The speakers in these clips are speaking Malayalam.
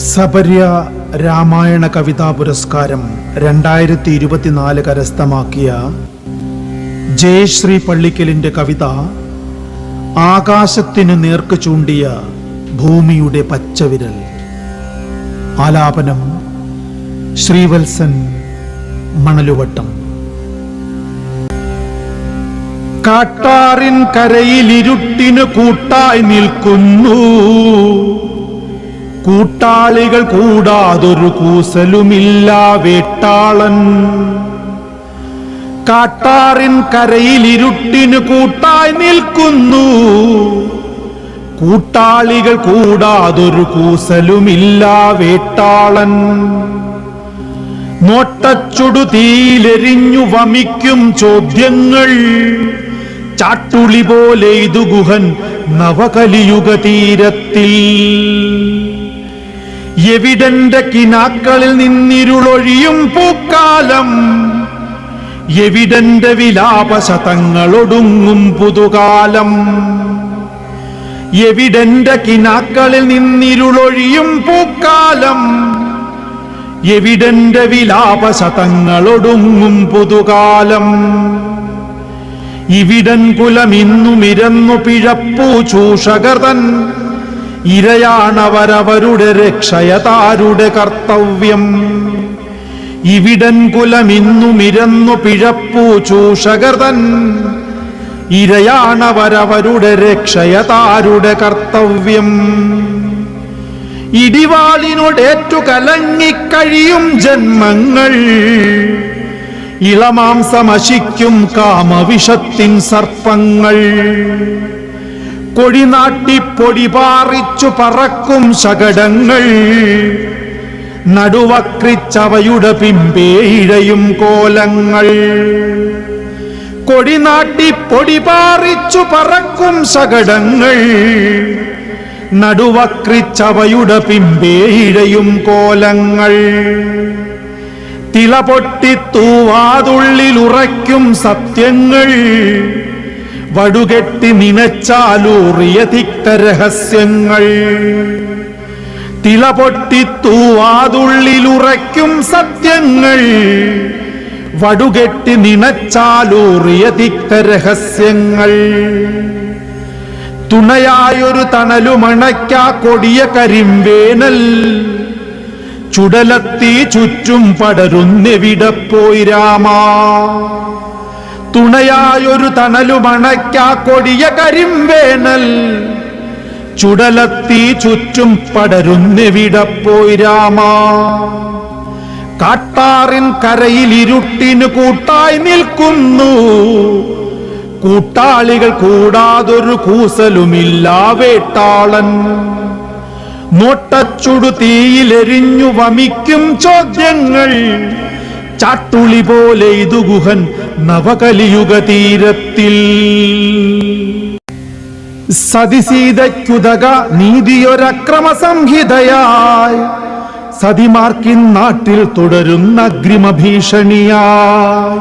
സപര്യ രാമായണ കവിതാ പുരസ്കാരം രണ്ടായിരത്തി ഇരുപത്തിനാല് കരസ്ഥമാക്കിയ ജയശ്രീ പള്ളിക്കലിന്റെ കവിത ആകാശത്തിനു നേർക്ക് ചൂണ്ടിയ ഭൂമിയുടെ പച്ചവിരൽ. ആലാപനം ശ്രീവത്സൻ മണലുവട്ടം. കാട്ടാറിൻ കരയിൽ ഇരുട്ടിന് കൂട്ടായി നിൽക്കുന്നു. കൂട്ടാളികൾ കൂടാതൊരു കൂസലുമില്ല വേട്ടാളൻ. കാട്ടാറിൻ കരയിൽ ഇരുട്ടിന് കൂട്ടായി നിൽക്കുന്നു. കൂട്ടാളികൾ കൂടാതൊരു കൂസലുമില്ല വേട്ടാളൻ. നോട്ടച്ചുടു തീയിലെരിഞ്ഞു വമിക്കും ചോദ്യങ്ങൾ. ചാട്ടുളി പോലെ ഇതു ഗുഹൻ നവകലിയുഗ തീരത്തിൽ. എവിടന്റെ കിനാക്കളിൽ നിന്നിരുളൊഴിയും പൂക്കാലം എവിടന്റെ വിലാപശതങ്ങളൊടുങ്ങും പുതുകാലം. എവിടന്റെ കിനാക്കളിൽ നിന്നിരുളൊഴിയും പൂക്കാലം എവിടന്റെ വിലാപശതങ്ങളൊടുങ്ങും പുതുകാലം. ഇവിടൻ കുലമിന്നു മിരന്നു പിഴപ്പൂ ചൂഷകർതൻ ഇരയാണവരവരുടെ രക്ഷയതാരുടെ കർത്തവ്യം. ഇവിടൻ കുലമിന്നുമിരന്നു പിഴപ്പൂ ചൂഷകർതൻ. ഇരയാണവരവരുടെ രക്ഷയതാരുടെ കർത്തവ്യം. ഇടിവാളിനോടേറ്റു കലങ്ങിക്കഴിയും ജന്മങ്ങൾ. ഇളമാംസമശിക്കും കാമവിഷത്തിൻ സർപ്പങ്ങൾ. കൊടിനാട്ടി പൊടി പാറിച്ചു പറക്കും ശകടങ്ങൾ. നടുവക്രിച്ചവയുടെ പിമ്പേ ഇഴയും കോലങ്ങൾ. കൊടിനാട്ടി പൊടി പാറിച്ചു പറക്കും ശകടങ്ങൾ. നടുവക്രിച്ചവയുടെ പിമ്പേ ഇഴയും കോലങ്ങൾ. തിളപൊട്ടി തൂവാതുള്ളിലുറയ്ക്കും സത്യങ്ങൾ. വടുകെട്ടി നിനച്ചാലൂറിയ രഹസ്യങ്ങൾ. തിളപൊട്ടി തൂവാതുള്ളിലുറയ്ക്കും സത്യങ്ങൾ. വടുകെട്ടി നിനച്ചാലൂറിയ രഹസ്യങ്ങൾ. തുണയായൊരു തണലുമണയ്ക്കാ കൊടിയ കരിമ്പേനൽ. ചുടലത്തി ചുറ്റും പടരുന്നെവിടെ പോയി രാമാ? തുണയായൊരു തണലുമണയ്ക്കാ കൊടിയ കരിമ്പേനൽ ചുടലത്തി ചുറ്റും പടരുന്നെവിടെ പോയി രാമാ. കാട്ടാറിൻ കരയിൽ ഇരുട്ടിനു കൂട്ടായി നിൽക്കുന്നു. കൂട്ടാളികൾ കൂടാതൊരു കൂസലുമില്ല വേട്ടാളൻ. നോട്ടച്ചുടു തീയിലെരിഞ്ഞു വമിക്കും ചോദ്യങ്ങൾ. ചാട്ടുളി പോലെ ഇതു ഗുഹൻ നവകലിയുഗ തീരത്തിൽ. സതിസീതയ്ക്കുതക നീതിയൊരക്രമ സംഹിതയായി സതിമാർക്കിൻ നാട്ടിൽ തുടരുന്ന അഗ്രിമ ഭീഷണിയായി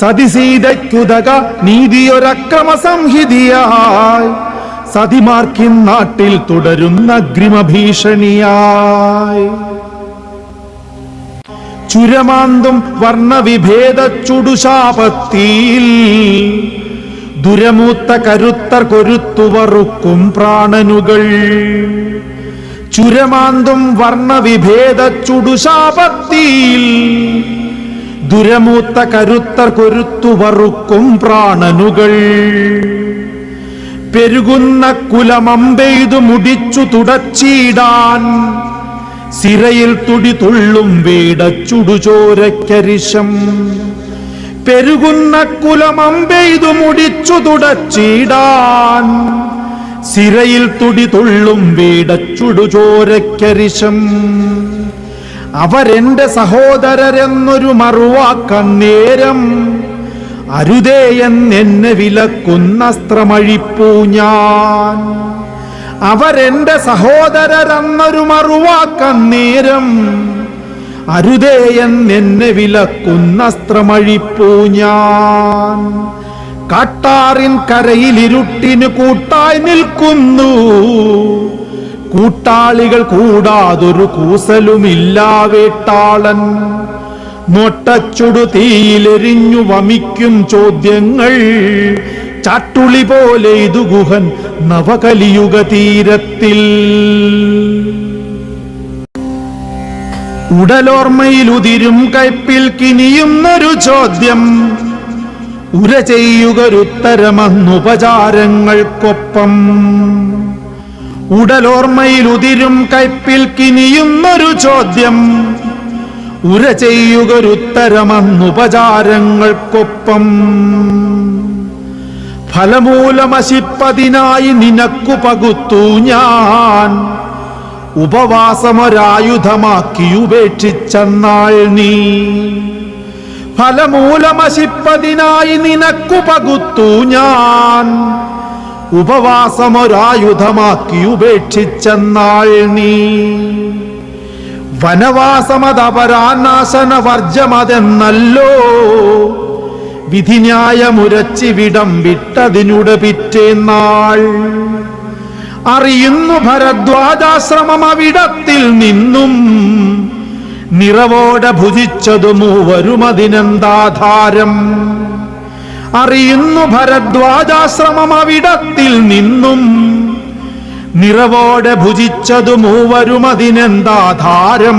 സതിസീതയ്ക്കുതക നീതിയൊരക്രമ സംഹിതയായി സതിമാർക്കിൻ നാട്ടിൽ തുടരുന്ന അഗ്രിമ ഭീഷണിയായി ചുരമാന്തും വർണവിഭേദ ചുടുശാപത്തിയിൽ ദുരമൂത്ത കരുത്തർ കൊരുത്തുവറുക്കും പ്രാണനുകൾ. ചുരമാന്തും വർണവിഭേദ ചുടുശാപത്തിയിൽ ദുരമൂത്ത കരുത്തർ കൊരുത്തുവറുക്കും പ്രാണനുകൾ. പെരുകുന്ന കുലമമ്പെയ്തു മുടിച്ചു തുടച്ചിടാൻ. സിരയിൽ തുടി തുള്ളും വേടച്ചുടുചോരക്കരിശം പെരുകുന്ന കുലമമ്പെയ്തു മുടിച്ചു തുടച്ചിടാൻ. സിരയിൽ തുടി തുള്ളും വേടച്ചുടുചോരക്കരിശം അവരെന്റെ സഹോദരരെന്നൊരു മറുവാക്കന്നേരം അരുതേയൻ എന്നെ വിലക്കുന്നസ്ത്രമഴിപ്പൂ ഞാൻ. അവരെന്റെ സഹോദരരെന്നൊരു മറുവാക്കന്നേരം അരുതേ എന്നെ വിലക്കുന്ന അസ്ത്രമഴിപ്പൂ ഞാൻ കാട്ടാറിൻ കരയിൽ ഇരുട്ടിന് കൂട്ടായി നിൽക്കുന്നു. കൂട്ടാളികൾ കൂടാതൊരു കൂസലുമില്ലാ വേട്ടാളൻ. നൊട്ടച്ചുടു തീയിലെരിഞ്ഞു വമിക്കും ചോദ്യങ്ങൾ. ചാട്ടുളി പോലെ ഇതു ഗുഹൻ നവകലിയുഗ തീരത്തിൽ. ഉടലോർമ്മയിലുതിരും കയ്പിൽ കിനിയുന്നൊരു ചോദ്യം. ഉര ഉടലോർമ്മയിൽ ഉടലോർമ്മയിലുതിരും കയ്പിൽ കിനിയുന്നൊരു ചോദ്യം. ഉര ചെയ്യുകരുത്തരമന്നുപചാരങ്ങൾക്കൊപ്പം ഫലമൂലമശിപ്പതിനായി നിനക്കു പകുത്തു ഞാൻ. ഉപവാസമൊരായുധമാക്കി ഉപേക്ഷിച്ചെന്നാൾ നീ. ഫലമൂലമശിപ്പതിനായി നിനക്കു പകുത്തു ഞാൻ. ഉപവാസമൊരായുധമാക്കി ഉപേക്ഷിച്ചെന്നാൾ നീ. വനവാസമതപരാനാശന വർജമതെന്നല്ലോ വിധിന്യായമുരച്ചിവിടം വിട്ടതിനുടെ പിറ്റേന്നാൾ അറിയുന്നു ഭരദ്വാജാശ്രമം അവിടത്തിൽ നിന്നും. നിറവോടെ ഭുജിച്ചതു മൂവരുമതിനെന്താധാരം അറിയുന്നു ഭരദ്വാജാശ്രമം അവിടത്തിൽ നിന്നും. നിറവോടെ ഭുജിച്ചതു മൂവരുമതിനെന്താധാരം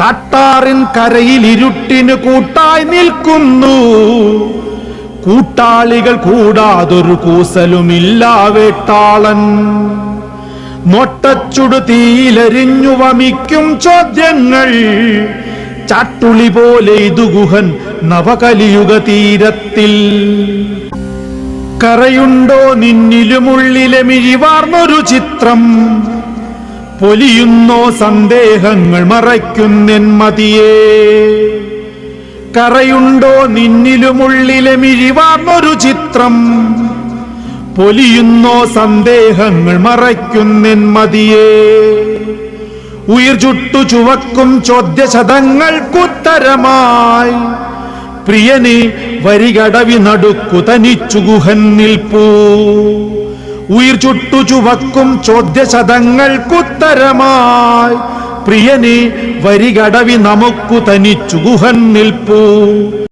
കാട്ടാറിൻ കരയിൽ ഇരുട്ടിന് കൂട്ടായി നിൽക്കുന്നു. കൂട്ടാളികൾ കൂടാതൊരു കൂസലുമില്ല വേട്ടാളൻ. നൊട്ടച്ചുടു തീയിലരിഞ്ഞു വമിക്കും ചോദ്യങ്ങൾ. ചാട്ടുളി പോലെ ഇതു ഗുഹൻ നവകലിയുഗ തീരത്തിൽ. കറയുണ്ടോ നിന്നിലുമുള്ളിലെ മിഴിവാർന്നൊരു ചിത്രം. പൊലിയുന്നോ സന്ദേഹങ്ങൾ മറയ്ക്കുന്നെൻ മതിയേ കറയുണ്ടോ നിന്നിലുമുള്ളിലെ മിഴിവാർന്നൊരു ചിത്രം. പൊലിയുന്നോ സന്ദേഹങ്ങൾ മറയ്ക്കുന്നെൻ മതിയേ ഉയിർ ചുട്ടു ചുവക്കും ചോദ്യശതങ്ങൾക്കുത്തരമായി. പ്രിയനെ വരികടവി നടുക്കു തനിച്ചു ഗുഹൻ നിൽപ്പൂ. ഉയിർ ചുട്ടു ചുവക്കും ചോദ്യശതങ്ങൾക്കുത്തരമായി. പ്രിയനെ വരികടവി നമുക്കു തനിച്ചു ഗുഹൻ നിൽപ്പൂ.